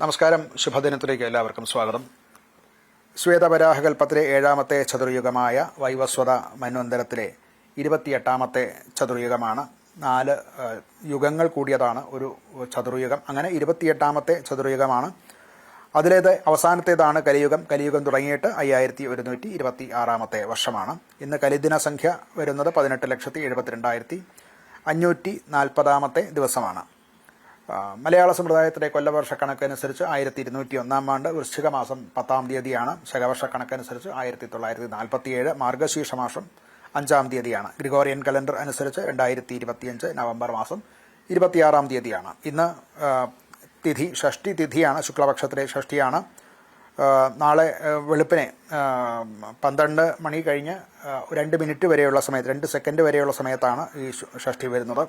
നമസ്കാരം. ശുഭദിനത്തിലേക്ക് എല്ലാവർക്കും സ്വാഗതം. ശ്വേതപരാഹകൽപ്പത്തിലെ ഏഴാമത്തെ ചതുർയുഗമായ വൈവസ്വത മന്വന്തരത്തിലെ ഇരുപത്തിയെട്ടാമത്തെ ചതുർയുഗമാണ്. നാല് യുഗങ്ങൾ കൂടിയതാണ് ഒരു ചതുർയുഗം. അങ്ങനെ ഇരുപത്തിയെട്ടാമത്തെ ചതുർയുഗമാണ്. അതിലേത് അവസാനത്തേതാണ് കലിയുഗം. കലിയുഗം തുടങ്ങിയിട്ട് അയ്യായിരത്തി ഒരുന്നൂറ്റി ഇരുപത്തി ആറാമത്തെ വർഷമാണ്. ഇന്ന് കലിദിന സംഖ്യ വരുന്നത് പതിനെട്ട് ലക്ഷത്തി എഴുപത്തിരണ്ടായിരത്തി അഞ്ഞൂറ്റി നാൽപ്പതാമത്തെ ദിവസമാണ്. മലയാള സമ്പ്രദായത്തിലെ കൊല്ലവർഷ കണക്കനുസരിച്ച് ആയിരത്തി ഇരുന്നൂറ്റി ഒന്നാം ആണ്ട് വൃശ്ചിക മാസം പത്താം തീയതിയാണ്. ശകവർഷ കണക്കനുസരിച്ച് ആയിരത്തി തൊള്ളായിരത്തി നാൽപ്പത്തിയേഴ് മാർഗശീർഷ മാസം അഞ്ചാം തീയതിയാണ്. ഗ്രിഗോറിയൻ കലണ്ടർ അനുസരിച്ച് രണ്ടായിരത്തി ഇരുപത്തിയഞ്ച് നവംബർ മാസം ഇരുപത്തിയാറാം തീയതിയാണ്. ഇന്ന് തിഥി ഷഷ്ടി തിഥിയാണ് ശുക്ലപക്ഷത്തിലെ ഷഷ്ടിയാണ്. നാളെ വെളുപ്പിനെ പന്ത്രണ്ട് മണി കഴിഞ്ഞ് രണ്ട് മിനിറ്റ് വരെയുള്ള സമയത്ത് രണ്ട് സെക്കൻഡ് വരെയുള്ള സമയത്താണ് ഈ ഷഷ്ടി വരുന്നത്.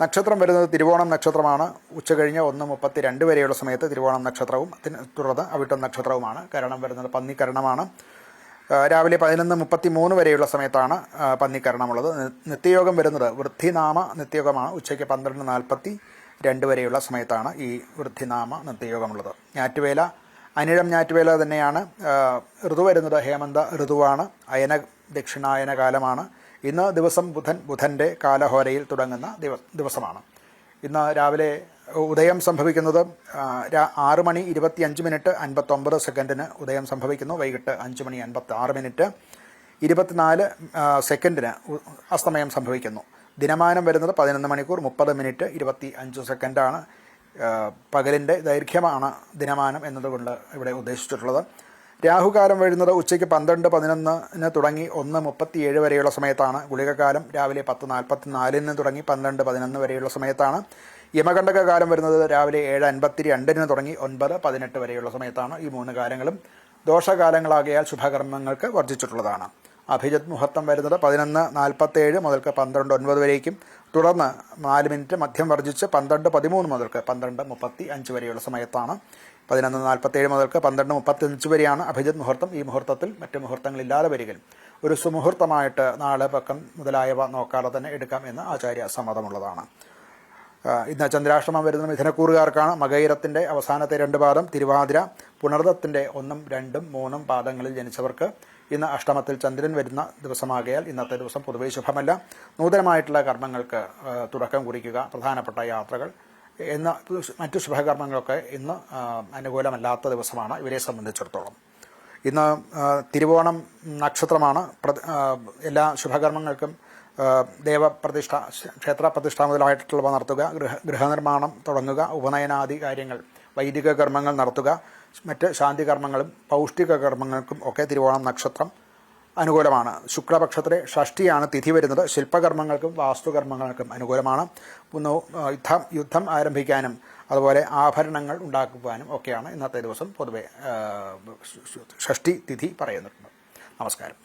നക്ഷത്രം വരുന്നത് തിരുവോണം നക്ഷത്രമാണ്. ഉച്ച കഴിഞ്ഞ് ഒന്ന് മുപ്പത്തി രണ്ട് വരെയുള്ള സമയത്ത് തിരുവോണം നക്ഷത്രവും തുടർന്ന് അവിട്ടം നക്ഷത്രവുമാണ്. കരണം വരുന്നത് പന്നിക്കരണമാണ്. രാവിലെ പതിനൊന്ന് മുപ്പത്തി മൂന്ന് വരെയുള്ള സമയത്താണ് പന്നിക്കരണമുള്ളത്. നിത്യയോഗം വരുന്നത് വൃദ്ധിനാമ നിത്യയോഗമാണ്. ഉച്ചയ്ക്ക് പന്ത്രണ്ട് നാൽപ്പത്തി രണ്ട് വരെയുള്ള സമയത്താണ് ഈ വൃദ്ധിനാമ നിത്യയോഗമുള്ളത്. ഞാറ്റുവേല അനിഴം ഞാറ്റുവേല തന്നെയാണ്. ഋതു വരുന്നത് ഹേമന്ത ഋതുവാണ്. അയന ദക്ഷിണായന കാലമാണ്. ഇന്ന് ദിവസം ബുധൻ ബുധന്റെ കാലഹോരയിൽ തുടങ്ങുന്ന ദിവ- ദിവസമാണ്. ഇന്ന് രാവിലെ ഉദയം സംഭവിക്കുന്നത് ആറ് മണി ഇരുപത്തി അഞ്ച് മിനിറ്റ് അൻപത്തൊമ്പത് സെക്കൻഡിന് ഉദയം സംഭവിക്കുന്നു. വൈകിട്ട് അഞ്ച് മണി അൻപത്തി ആറ് മിനിറ്റ് ഇരുപത്തിനാല് സെക്കൻഡിന് അസ്തമയം സംഭവിക്കുന്നു. ദിനമാനം വരുന്നത് പതിനൊന്ന് മണിക്കൂർ മുപ്പത് മിനിറ്റ് ഇരുപത്തി അഞ്ച് സെക്കൻഡാണ് പകലിന്റെ ദൈർഘ്യമാണ് ദിനമാനം എന്നതുകൊണ്ട് ഇവിടെ ഉദ്ദേശിച്ചിട്ടുള്ളത്. രാഹുകാലം വരുന്നത് ഉച്ചയ്ക്ക് പന്ത്രണ്ട് പതിനൊന്നിന് തുടങ്ങി ഒന്ന് മുപ്പത്തിയേഴ് വരെയുള്ള സമയത്താണ്. ഗുളികകാലം രാവിലെ പത്ത് നാൽപ്പത്തി നാലിന് തുടങ്ങി പന്ത്രണ്ട് പതിനൊന്ന് വരെയുള്ള സമയത്താണ്. യമകണ്ഠക കാലം വരുന്നത് രാവിലെ ഏഴ് അൻപത്തി രണ്ടിന് തുടങ്ങി ഒൻപത് പതിനെട്ട് വരെയുള്ള സമയത്താണ് ഈ മൂന്ന് കാലങ്ങളും. ദോഷകാലങ്ങളാകിയാൽ ശുഭകർമ്മങ്ങൾക്ക് വർജിച്ചിട്ടുള്ളതാണ് അഭിജിത് മുഹൂർത്തം വരുന്നത് പതിനൊന്ന് നാൽപ്പത്തേഴ് മുതൽക്ക് പന്ത്രണ്ട് ഒൻപത് വരേക്കും. തുടർന്ന് നാല് മിനിറ്റ് മധ്യം വർജിച്ച് പന്ത്രണ്ട് പതിമൂന്ന് മുതൽക്ക് പന്ത്രണ്ട് മുപ്പത്തി അഞ്ച് വരെയുള്ള സമയത്താണ്. പതിനൊന്ന് നാൽപ്പത്തേഴ് മുതൽക്ക് പന്ത്രണ്ട് മുപ്പത്തി അഞ്ച് വരെയാണ് അഭിജിത് മുഹൂർത്തം. ഈ മുഹൂർത്തത്തിൽ മറ്റ് മുഹൂർത്തങ്ങളില്ലാതെ വരികയും ഒരു സുമുഹൂർത്തമായിട്ട് നാളെ പക്കം മുതലായവ നോക്കാതെ തന്നെ എടുക്കാം എന്ന് ആചാര്യ സമ്മതമുള്ളതാണ്. ഇന്ന് ചന്ദ്രാഷ്ടമം വരുന്ന മിഥുനക്കൂറുകാർക്കാണ് മകൈരത്തിന്റെ അവസാനത്തെ രണ്ട് പാദം. തിരുവാതിര പുണർദത്തിന്റെ ഒന്നും രണ്ടും മൂന്നും പാദങ്ങളിൽ ജനിച്ചവർക്ക് ഇന്ന് അഷ്ടമത്തിൽ ചന്ദ്രൻ വരുന്ന ദിവസമാകയാൽ ഇന്നത്തെ ദിവസം പൊതുവെ ശുഭമല്ല. നൂതനമായിട്ടുള്ള കർമ്മങ്ങൾക്ക് തുടക്കം കുറിക്കുക പ്രധാനപ്പെട്ട യാത്രകൾ. എന്ന മറ്റു ശുഭകർമ്മങ്ങളൊക്കെ ഇന്ന് അനുകൂലമല്ലാത്ത ദിവസമാണ്. ഇവരെ സംബന്ധിച്ചിടത്തോളം. ഇന്ന് തിരുവോണം നക്ഷത്രമാണ് എല്ലാ ശുഭകർമ്മങ്ങൾക്കും ദേവപ്രതിഷ്ഠ ക്ഷേത്ര പ്രതിഷ്ഠ മുതലായിട്ടുള്ളവ നടത്തുക. ഗൃഹ ഗൃഹനിർമ്മാണം തുടങ്ങുക. ഉപനയനാദി കാര്യങ്ങൾ വൈദിക കർമ്മങ്ങൾ നടത്തുക മറ്റ് ശാന്തി കർമ്മങ്ങളും പൗഷ്ടിക കർമ്മങ്ങൾക്കും ഒക്കെ തിരുവോണം നക്ഷത്രം അനുകൂലമാണ്. ശുക്ലപക്ഷത്തിലെ ഷഷ്ടിയാണ് തിഥി വരുന്നത്. ശില്പകർമ്മങ്ങൾക്കും വാസ്തുകർമ്മങ്ങൾക്കും അനുകൂലമാണ്. ഒന്ന് യുദ്ധം യുദ്ധം ആരംഭിക്കാനും അതുപോലെ ആഭരണങ്ങൾ ഉണ്ടാക്കുവാനും ഒക്കെയാണ് ഇന്നത്തെ ദിവസം പൊതുവെ ഷഷ്ടി തിഥി പറയുന്നുണ്ട് നമസ്കാരം.